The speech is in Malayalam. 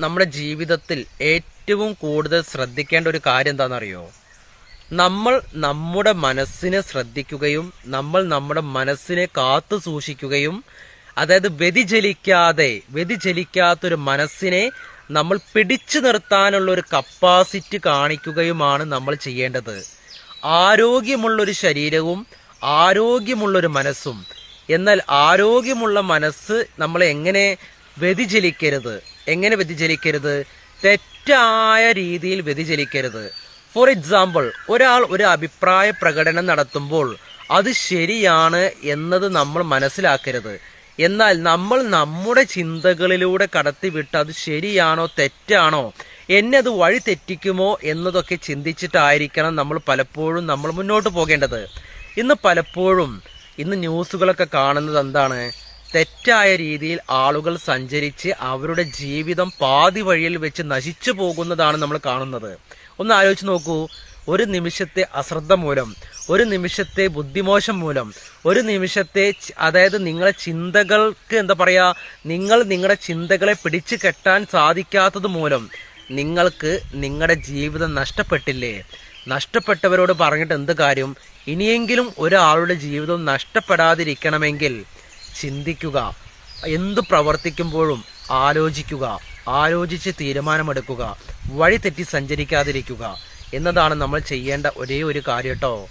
നമ്മുടെ ജീവിതത്തിൽ ഏറ്റവും കൂടുതൽ ശ്രദ്ധിക്കേണ്ട ഒരു കാര്യം എന്താണെന്നറിയോ? നമ്മൾ നമ്മുടെ മനസ്സിനെ ശ്രദ്ധിക്കുകയും നമ്മൾ നമ്മുടെ മനസ്സിനെ കാത്തു സൂക്ഷിക്കുകയും അതായത് വ്യതിചലിക്കാതെ വ്യതിചലിക്കാത്തൊരു മനസ്സിനെ നമ്മൾ പിടിച്ചു നിർത്താനുള്ള ഒരു കപ്പാസിറ്റി കാണിക്കുകയുമാണ് നമ്മൾ ചെയ്യേണ്ടത്. ആരോഗ്യമുള്ളൊരു ശരീരവും ആരോഗ്യമുള്ളൊരു മനസ്സും. എന്നാൽ ആരോഗ്യമുള്ള മനസ്സ് നമ്മൾ എങ്ങനെ വ്യതിചലിക്കരുത്? എങ്ങനെ വ്യതിചലിക്കരുത്? തെറ്റായ രീതിയിൽ വ്യതിചലിക്കരുത്. ഫോർ എക്സാമ്പിൾ ഒരാൾ ഒരു അഭിപ്രായ പ്രകടനം നടത്തുമ്പോൾ അത് ശരിയാണ് എന്നത് നമ്മൾ മനസ്സിലാക്കരുത്. എന്നാൽ നമ്മൾ നമ്മുടെ ചിന്തകളിലൂടെ കടത്തിവിട്ട് അത് ശരിയാണോ തെറ്റാണോ എന്നെ അത് വഴി തെറ്റിക്കുമോ എന്നതൊക്കെ ചിന്തിച്ചിട്ടായിരിക്കണം നമ്മൾ പലപ്പോഴും നമ്മൾ മുന്നോട്ട് പോകേണ്ടത്. ഇന്ന് പലപ്പോഴും ഇന്ന് ന്യൂസുകളൊക്കെ കാണുന്നത് എന്താണ്? തെറ്റായ രീതിയിൽ ആളുകൾ സഞ്ചരിച്ച് അവരുടെ ജീവിതം പാതി വഴിയിൽ വെച്ച് നശിച്ചു പോകുന്നതാണ് നമ്മൾ കാണുന്നത്. ഒന്ന് ആലോചിച്ച് നോക്കൂ. ഒരു നിമിഷത്തെ അശ്രദ്ധ മൂലം ഒരു നിമിഷത്തെ ബുദ്ധിമോശം മൂലം ഒരു നിമിഷത്തെ അതായത് നിങ്ങളെ ചിന്തകൾക്ക് എന്താ പറയുക നിങ്ങൾ നിങ്ങളുടെ ചിന്തകളെ പിടിച്ചു കെട്ടാൻ സാധിക്കാത്തത് മൂലം നിങ്ങൾക്ക് നിങ്ങളുടെ ജീവിതം നഷ്ടപ്പെട്ടില്ലേ? നഷ്ടപ്പെട്ടവരോട് പറഞ്ഞിട്ട് എന്ത് കാര്യം? ഇനിയെങ്കിലും ഒരാളുടെ ജീവിതം നഷ്ടപ്പെടാതിരിക്കണമെങ്കിൽ ചിന്തിക്കുക. എന്ത് പ്രവർത്തിക്കുമ്പോഴും ആലോചിക്കുക. ആലോചിച്ച് തീരുമാനമെടുക്കുക. വഴി തെറ്റി സഞ്ചരിക്കാതിരിക്കുക. എന്നതാണ് നമ്മൾ ചെയ്യേണ്ട ഒരേ ഒരു കാര്യം കേട്ടോ